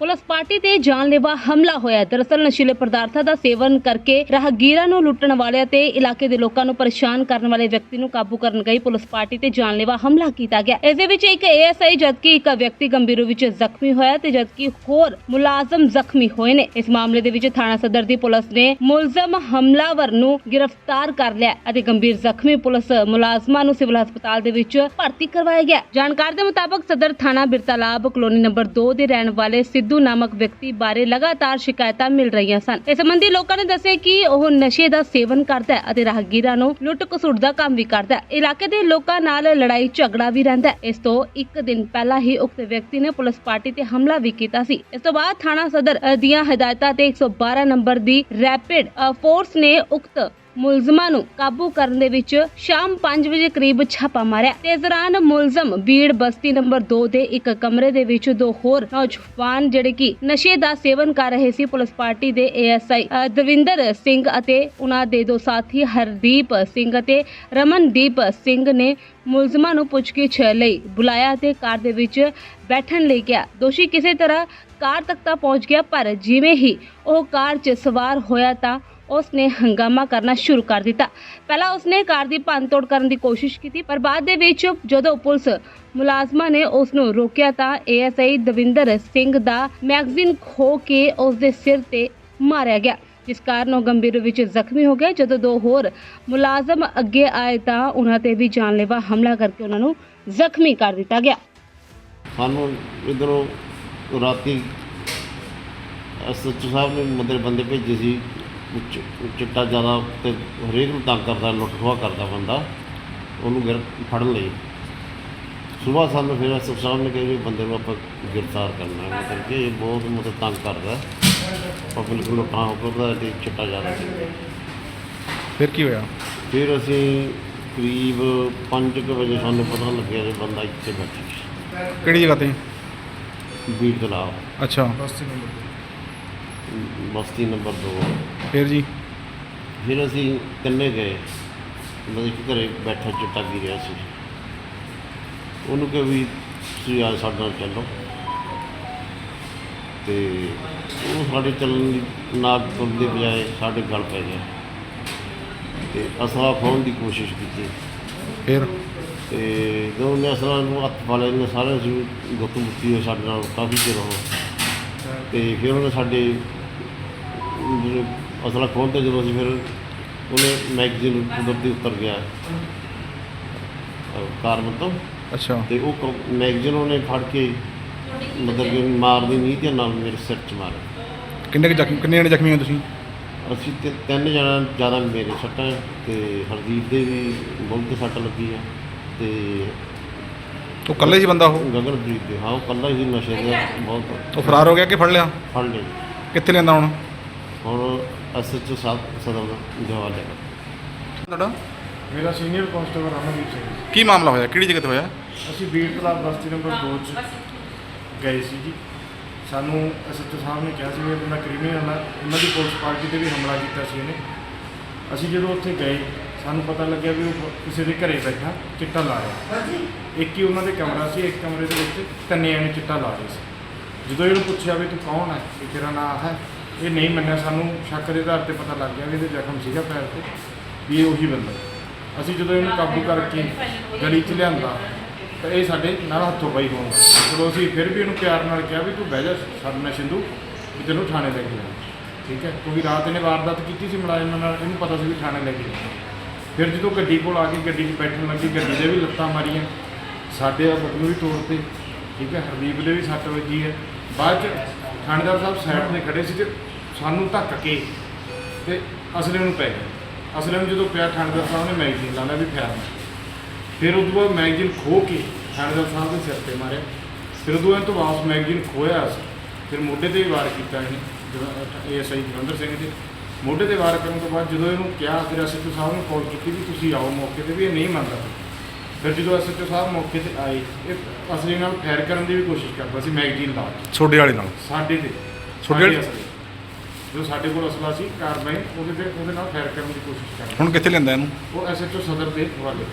Police party ਤੇ ਜਾਨਲੇਵਾ ਹਮਲਾ ਹੋਇਆ ਹੈ। ਦਰਅਸਲ ਨਸ਼ੀਲੇ ਪਦਾਰਥਾਂ ਦਾ ਸੇਵਨ ਕਰਕੇ ਰਾਹਗੀਰਾਂ ਨੂੰ ਲੁੱਟਣ ਵਾਲਿਆਂ ਤੇ ਇਲਾਕੇ ਦੇ ਲੋਕਾਂ ਨੂੰ ਪਰੇਸ਼ਾਨ ਕਰਨ ਵਾਲੇ ਵਿਅਕਤੀ ਨੂੰ ਕਾਬੂ ਕਰਨ ਗਈ ਪੁਲਿਸ ਪਾਰਟੀ ਤੇ ਜਾਨਲੇਵਾ ਹਮਲਾ ਕੀਤਾ ਗਿਆ। ਇਸ ਦੇ ਵਿੱਚ ਇੱਕ ਏਐਸਆਈ ਜਦਕਿ ਇੱਕ ਵਿਅਕਤੀ ਗੰਭੀਰ ਰੂਪ ਵਿੱਚ ਜ਼ਖਮੀ ਹੋਇਆ ਤੇ ਜਦਕਿ ਹੋਰ ਮੁਲਾਜ਼ਮ ਜ਼ਖਮੀ ਹੋਏ ਨੇ। ਇਸ ਮਾਮਲੇ ਦੇ ਵਿੱਚ ਥਾਣਾ ਸਦਰ ਦੀ ਪੁਲਿਸ ਨੇ ਮੁਲਜ਼ਮ ਹਮਲਾਵਰ ਨੂੰ ਗ੍ਰਿਫਤਾਰ ਕਰ ਲਿਆ ਅਤੇ ਗੰਭੀਰ ਜ਼ਖਮੀ ਪੁਲਿਸ ਮੁਲਾਜ਼ਮਾਂ ਨੂੰ ਸਿਵਲ ਹਸਪਤਾਲ ਦੇ ਵਿੱਚ ਭਰਤੀ ਕਰਵਾਇਆ ਗਿਆ ਜਾਣਕਾਰੀ ਦੇ ਮੁਤਾਬਕ ਸਦਰ ਥਾਣਾ ਬਿਰਤਾਲਾਬ ਕਲੋਨੀ ਨੰਬਰ 2 ਦੇ ਰਹਿਣ ਵਾਲੇ ਸਿੱਧੂ ਨਾਮਕ ਵਿਅਕਤੀ ਬਾਰੇ ਲਗਾਤਾਰ ਸ਼ਿਕਾਇਤਾਂ ਮਿਲ ਰਹੀਆਂ ਸਨ। ਇਸ ਸੰਬੰਧੀ ਲੋਕਾਂ ਨੇ ਦੱਸਿਆ ਕਿ ਉਹ ਨਸ਼ੇ ਦਾ ਸੇਵਨ ਕਰਦਾ ਹੈ ਅਤੇ ਰਾਹਗੀਰਾਂ ਨੂੰ ਲੁੱਟ ਖਸੁੱਟ ਦਾ ਕੰਮ ਵੀ ਕਰਦਾ ਹੈ। ਇਲਾਕੇ ਦੇ ਲੋਕਾਂ ਨਾਲ ਲੜਾਈ ਝਗੜਾ ਵੀ ਰਹਿੰਦਾ ਹੈ। ਇਸ ਤੋਂ ਇੱਕ ਦਿਨ ਪਹਿਲਾਂ ਹੀ ਉਕਤ ਵਿਅਕਤੀ ਨੇ ਪੁਲਿਸ ਪਾਰਟੀ ਤੇ ਹਮਲਾ ਵੀ ਕੀਤਾ ਸੀ। ਇਸ ਤੋਂ ਬਾਅਦ ਥਾਣਾ ਸਦਰ ਦੀਆਂ ਹਦਾਇਤਾਂ ਤੇ 112 ਨੰਬਰ ਦੀ ਰੈਪਿਡ ਫੋਰਸ ਨੇ ਉਕਤ ਮੁਲਜ਼ਮਾਂ ਨੂੰ ਕਾਬੂ ਕਰਨ ਦੇ ਵਿੱਚ ਸ਼ਾਮ 5 ਵਜੇ ਕਰੀਬ ਛਾਪਾ ਮਾਰਿਆ ਤੇ ਇਸ ਦੌਰਾਨ ਮੁਲਜ਼ਮ ਬੀੜ ਬਸਤੀ ਨੰਬਰ 2 ਦੇ ਇੱਕ ਕਮਰੇ ਦੇ ਵਿੱਚ ਦੋ ਹੋਰ ਨੌਜਵਾਨ ਜਿਹੜੇ ਕਿ ਨਸ਼ੇ ਦਾ ਸੇਵਨ ਕਰ ਰਹੇ ਸੀ, ਪੁਲਿਸ ਪਾਰਟੀ ਦੇ ਏਐਸਆਈ ਦਵਿੰਦਰ ਸਿੰਘ ਅਤੇ ਉਹਨਾਂ ਦੇ ਦੋ ਸਾਥੀ ਹਰਦੀਪ ਸਿੰਘ ਅਤੇ ਰਮਨਦੀਪ ਸਿੰਘ ਨੇ ਮੁਲਜ਼ਮਾਂ ਨੂੰ ਪੁੱਛਗਿੱਛ ਲਈ ਬੁਲਾਇਆ ਤੇ ਕਾਰ ਦੇ ਵਿੱਚ ਬੈਠਣ ਲਈ ਕਿਹਾ। ਦੋਸ਼ੀ ਕਿਸੇ ਤਰ੍ਹਾਂ ਕਾਰ ਤੱਕ ਤਾਂ ਪਹੁੰਚ ਗਿਆ, ਪਰ ਜਿਵੇਂ ਹੀ ਉਹ ਕਾਰ 'ਚ ਸਵਾਰ ਹੋਇਆ ਤਾਂ ਉਸਨੇ ਹੰਗਾਮਾ ਕਰਨਾ ਸ਼ੁਰੂ ਕਰ ਦਿੱਤਾ। ਪਹਿਲਾਂ ਉਸਨੇ ਕਾਰ ਦੀ ਭੰਨਤੋੜ ਕਰਨ ਦੀ ਕੋਸ਼ਿਸ਼ ਕੀਤੀ, ਪਰ ਬਾਅਦ ਦੇ ਵਿੱਚ ਜਦੋਂ ਪੁਲਿਸ ਮੁਲਾਜ਼ਮਾਂ ਨੇ ਉਸ ਨੂੰ ਰੋਕਿਆ ਤਾਂ ਏਐਸਆਈ ਦਵਿੰਦਰ ਸਿੰਘ ਦਾ ਮੈਗਜ਼ੀਨ ਖੋ ਕੇ ਉਸ ਦੇ ਸਿਰ ਤੇ ਮਾਰਿਆ ਗਿਆ, ਜਿਸ ਕਾਰਨ ਉਹ ਗੰਭੀਰ ਵਿੱਚ ਜ਼ਖਮੀ ਹੋ ਗਏ। ਜਦੋਂ ਦੋ ਹੋਰ ਮੁਲਾਜ਼ਮ ਅੱਗੇ ਆਏ ਤਾਂ ਉਹਨਾਂ ਤੇ ਵੀ ਜਾਨਲੇਵਾ ਹਮਲਾ ਕਰਕੇ ਉਹਨਾਂ ਨੂੰ ਜ਼ਖਮੀ ਕਰ ਦਿੱਤਾ ਗਿਆ। ਸਾਨੂੰ ਇਧਰੋਂ ਰਾਤੀ ਐਸਐਚਓ ਸਾਹਿਬ ਨੇ ਮਦਰ ਬੰਦੇ ਭੇਜੇ ਸੀ। ਉੱਚ ਚਿੱਟਾ ਜ਼ਿਆਦਾ ਤੇ ਹਰੇਕ ਨੂੰ ਤੰਗ ਕਰਦਾ ਲੁੱਟ ਖੋਹ ਕਰਦਾ ਬੰਦਾ ਉਹਨੂੰ ਗਿਰ ਫੜਨ ਲਈ। ਸਵੇਰ ਸਾਨੂੰ ਫਿਰ ਐਸਐਚਓ ਸਾਹਿਬ ਨੇ ਕਿਹਾ ਵੀ ਬੰਦੇ ਨੂੰ ਆਪਾਂ ਗ੍ਰਿਫਤਾਰ ਕਰਨਾ ਹੈ। ਕਰਕੇ ਇਹ ਬਹੁਤ ਮਤਲਬ ਤੰਗ ਕਰਦਾ ਪਬਲਿਕ ਨੂੰ ਲੁੱਟਾਂ ਕਰਦਾ ਤੇ ਚਿੱਟਾ ਜ਼ਿਆਦਾ ਸੀ। ਫਿਰ ਕੀ ਹੋਇਆ? ਫਿਰ ਅਸੀਂ ਕਰੀਬ 5 ਵਜੇ ਸਾਨੂੰ ਪਤਾ ਲੱਗਿਆ ਕਿ ਬੰਦਾ ਇੱਥੇ ਬੈਠਾ ਕਿਹੜੀ ਜਗ੍ਹਾ ਤੇ? ਬੀੜ ਤਲਾਬ ਅੱਛਾ ਬਸਤੀ ਨੰਬਰ 2 ਫਿਰ ਜੀ? ਫਿਰ ਅਸੀਂ ਤਿੰਨੇ ਗਏ। ਮਤਲਬ ਕਿ ਘਰੇ ਬੈਠਾ ਚਿੱਟਾ ਪੀ ਰਿਹਾ ਸੀ। ਉਹਨੂੰ ਕਿਹਾ ਵੀ ਤੁਸੀਂ ਆ ਸਾਡੇ ਨਾਲ ਚੱਲੋ। ਤੇ ਉਹ ਸਾਡੇ ਚੱਲਣ ਦੀ ਨਾਕ ਤੁਰਨ ਦੀ ਬਜਾਏ ਸਾਡੇ ਗਲ ਪੈ ਗਿਆ ਤੇ ਅਸਲਾ ਖੋਹਣ ਦੀ ਕੋਸ਼ਿਸ਼ ਕੀਤੀ। ਫਿਰ? ਤੇ ਜਦੋਂ ਅਸਲਾ ਨੂੰ ਹੱਥ ਪਾ ਇਹਨੇ ਸਾਰੇ ਸੀ ਗੁੱਤ ਮੁੱਤੀ ਸਾਡੇ ਨਾਲ ਕਾਫੀ ਚਿਰ ਹੋ ਤੇ ਫਿਰ ਉਹਨੇ ਸਾਡੇ ਜਿਹੜੇ ਅਸਲਾ ਤੇ ਜਦੋਂ ਅਸੀਂ ਫਿਰ ਉਹਨੇ ਮੈਗਜ਼ੀਨ ਕੁਦਰਤੀ ਉੱਤਰ ਗਿਆ। ਅਹ ਕਾਰਨ ਤੋਂ। ਅੱਛਾ। ਤੇ ਉਹ ਕ- ਮੈਗਜ਼ੀਨ ਉਹਨੇ ਫੜ ਕੇ ਮਤਲਬ ਕਿ ਮਾਰਦੀ ਨਹੀਂ ਤੇ ਨਾਲ ਮੇਰੇ ਸਿਰ 'ਚ ਮਾਰਿਆ। ਕਿੰਨੇ ਕੁ ਜ਼ਖਮੀ ਕਿੰਨੇ ਜਣੇ ਜ਼ਖਮੀ ਹੋ ਤੁਸੀਂ? ਅਸੀਂ ਤੇ ਤਿੰਨ ਜਣਾ ਜ਼ਿਆਦਾ ਮੇਰੇ ਸੱਟਾਂ ਤੇ ਹਰਦੀਪ ਦੇ ਵੀ ਬਹੁਤ ਤੇ ਸੱਟ ਲੱਗੀ ਆ ਤੇ ਉਹ ਇਕੱਲੇ ਸੀ ਬੰਦਾ ਉਹ? ਗਗਨਪ੍ਰੀਤ ਦੇ ਹਾਂ ਉਹ ਕੱਲਾ ਹੀ ਨਸ਼ੇ ਦਾ ਬਹੁਤ। ਉਹ ਫਰਾਰ ਹੋ ਗਿਆ ਕਿ ਫੜ ਲਿਆ? ਫੜ ਲਏ ਕਿੱਥੇ ਲੈਂਦਾ ਹੁਣ? ਹੁਣ ਐਸਐਚਓ ਸਾਹਿਬ ਸਦਰ ਦਾ ਜਵਾਬ ਲੈ ਤੁਹਾਡਾ? ਮੇਰਾ ਸੀਨੀਅਰ ਕਾਂਸਟੇਬਲ ਰਮਨਦੀਪ ਸਿੰਘ ਕੀ ਮਾਮਲਾ ਹੋਇਆ? ਕਿਹੜੀ ਜਗ੍ਹਾ ਤੇ ਹੋਇਆ? ਅਸੀਂ ਬੀੜ ਤਲਾਬ ਬਸਤੀ ਨੰਬਰ 2 ਚ ਗਏ ਸੀ ਜੀ। ਸਾਨੂੰ ਐਸਐਚਓ ਸਾਹਿਬ ਨੇ ਕਿਹਾ ਸੀ ਵੀ ਇਹਨਾਂ ਕ੍ਰਿਮੀਨਲ ਨਾਲ ਉਹਨਾਂ ਦੀ ਪੁਲਿਸ ਪਾਰਟੀ ਤੇ ਵੀ ਹਮਲਾ ਕੀਤਾ ਸੀ ਇਹਨੇ। ਅਸੀਂ ਜਦੋਂ ਉੱਥੇ ਗਏ ਸਾਨੂੰ ਪਤਾ ਲੱਗਿਆ ਵੀ ਉਹ ਕਿਸੇ ਦੇ ਘਰੇ ਬੈਠਾ ਚਿੱਟਾ ਲਾ ਰਿਹਾ। ਇੱਕ ਹੀ ਉਹਨਾਂ ਦੇ ਕਮਰਾ ਸੀ ਇੱਕ ਕਮਰੇ ਦੇ ਵਿੱਚ ਤਿੰਨੇ ਜਣੇ ਚਿੱਟਾ ਲਾ ਰਹੇ ਸੀ। ਜਦੋਂ ਇਹਨੂੰ ਪੁੱਛਿਆ ਵੀ ਤੂੰ ਕੌਣ ਹੈ ਵੀ ਤੇਰਾ ਨਾਮ ਹੈ ਇਹ ਨਹੀਂ ਮੰਨਿਆ ਸਾਨੂੰ ਸ਼ੱਕ ਦੇ ਆਧਾਰ ਤੇ ਪਤਾ ਲੱਗ ਗਿਆ ਵੀ ਇਹਦੇ ਜ਼ਖਮ ਸੀਗਾ ਪੈਰ ਤੇ ਵੀ ਇਹ ਉਹੀ ਬੰਦਾ। ਅਸੀਂ ਜਦੋਂ ਇਹਨੂੰ ਕਾਬੂ ਕਰਕੇ ਗਲੀ 'ਚ ਲਿਆਂਦਾ ਤਾਂ ਇਹ ਸਾਡੇ ਨਾਲ ਹੱਥੋਂ ਪਾਈ ਹੋਣ ਚਲੋ ਅਸੀਂ ਫਿਰ ਵੀ ਇਹਨੂੰ ਪਿਆਰ ਨਾਲ ਕਿਹਾ ਵੀ ਤੂੰ ਬਹਿ ਜਾ ਸਾਡੇ ਨਾਲ ਸਿੰਧੂ ਵੀ ਤੈਨੂੰ ਥਾਣੇ ਲੈ ਕੇ ਜਾਣਾ ਠੀਕ ਹੈ? ਕਿਉਂਕਿ ਰਾਤ ਇਹਨੇ ਵਾਰਦਾਤ ਕੀਤੀ ਸੀ ਮੁਲਾਜ਼ਮਾਂ ਨਾਲ ਇਹਨੂੰ ਪਤਾ ਸੀ ਵੀ ਥਾਣੇ ਲੈ ਕੇ ਜਾਣਾ ਫਿਰ ਜਦੋਂ ਗੱਡੀ ਕੋਲ ਆ ਕੇ ਗੱਡੀ 'ਚ ਬੈਠਣ ਲੱਗੀ, ਗੱਡੀ ਦੇ ਵੀ ਲੱਤਾਂ ਮਾਰੀਆਂ। ਸਾਡੇ ਆ ਬਟਨ ਵੀ ਤੋੜਤੇ। ਠੀਕ ਹੈ, ਹਰਦੀਪ ਦੇ ਵੀ ਸੱਟ ਵੱਜੀ ਹੈ। ਬਾਅਦ ਚ ਥਾਣੇਦਾਰ ਸਾਹਿਬ ਸਾਈਡ ਤੇ ਖੜੇ ਸੀ ਤੇ ਸਾਨੂੰ ਧੱਕ ਕੇ ਤੇ ਅਸਲੇ ਨੂੰ ਪੈ ਗਿਆ ਅਸਲੇ ਨੂੰ ਜਦੋਂ ਪਿਆ, ਥਾਣੇਦਾਰ ਸਾਹਿਬ ਨੇ ਮੈਗਜ਼ੀਨ ਲਾ ਲਿਆ ਵੀ ਫੈਰ ਫਿਰ ਉਦੋਂ ਬਾਅਦ ਮੈਗਜ਼ੀਨ ਖੋ ਕੇ ਥਾਣੇਦਾਰ ਸਾਹਿਬ ਦੇ ਸਿਰ ਤੇ ਮਾਰਿਆ। ਫਿਰ ਉਦੋਂ ਇਹ ਤੋਂ ਵਾਪਸ ਮੈਗਜ਼ੀਨ ਖੋਇਆ ਸੀ ਫਿਰ ਮੋਢੇ ਤੇ ਵੀ ਵਾਰ ਕੀਤਾ ਇਹਨੇ ਏਐਸਆਈ ਜਲੰਧਰ ਸਿੰਘ ਦੇ ਮੋਢੇ ਤੇ ਵਾਰ ਕਰਨ ਤੋਂ ਬਾਅਦ ਜਦੋਂ ਇਹਨੂੰ ਕਿਹਾ ਫਿਰ ਅਸੀਂ ਸਾਹਿਬ ਨੂੰ ਕਾਲ ਕੀਤੀ ਵੀ ਤੁਸੀਂ ਆਓ ਮੌਕੇ ਤੇ ਵੀ ਇਹ ਨਹੀਂ ਮੰਨਦਾ। ਫਿਰ ਜਦੋਂ ਐਸਐਚਓ ਸਾਹਿਬ ਮੌਕੇ ਤੇ ਆਏ ਇਹ ਅਸਲੀ ਨਾਲ ਫਾਇਰ ਕਰਨ ਦੀ ਵੀ ਕੋਸ਼ਿਸ਼ ਕਰਦਾ ਸੀ ਮੈਗਜ਼ੀਨ ਲਾ ਕੇ। ਛੋਡੇ ਵਾਲੇ ਨਾਲ? ਸਾਡੇ ਤੇ। ਸਾਡੇ ਵਾਲੇ- ਜੋ ਸਾਡੇ ਕੋਲ ਅਸਲਾ ਸੀ ਕਾਰਬਾਈ ਉਹਦੇ ਤੇ ਉਹਦੇ ਨਾਲ ਫਾਇਰ ਕਰਨ ਦੀ ਕੋਸ਼ਿਸ਼ ਕਰਦਾ ਹੁਣ ਕਿੱਥੇ ਲੈਂਦਾ ਇਹਨੂੰ? ਉਹ ਐਸਐਚਓ ਸਦਰ ਦੇ ਹਵਾਲੇ।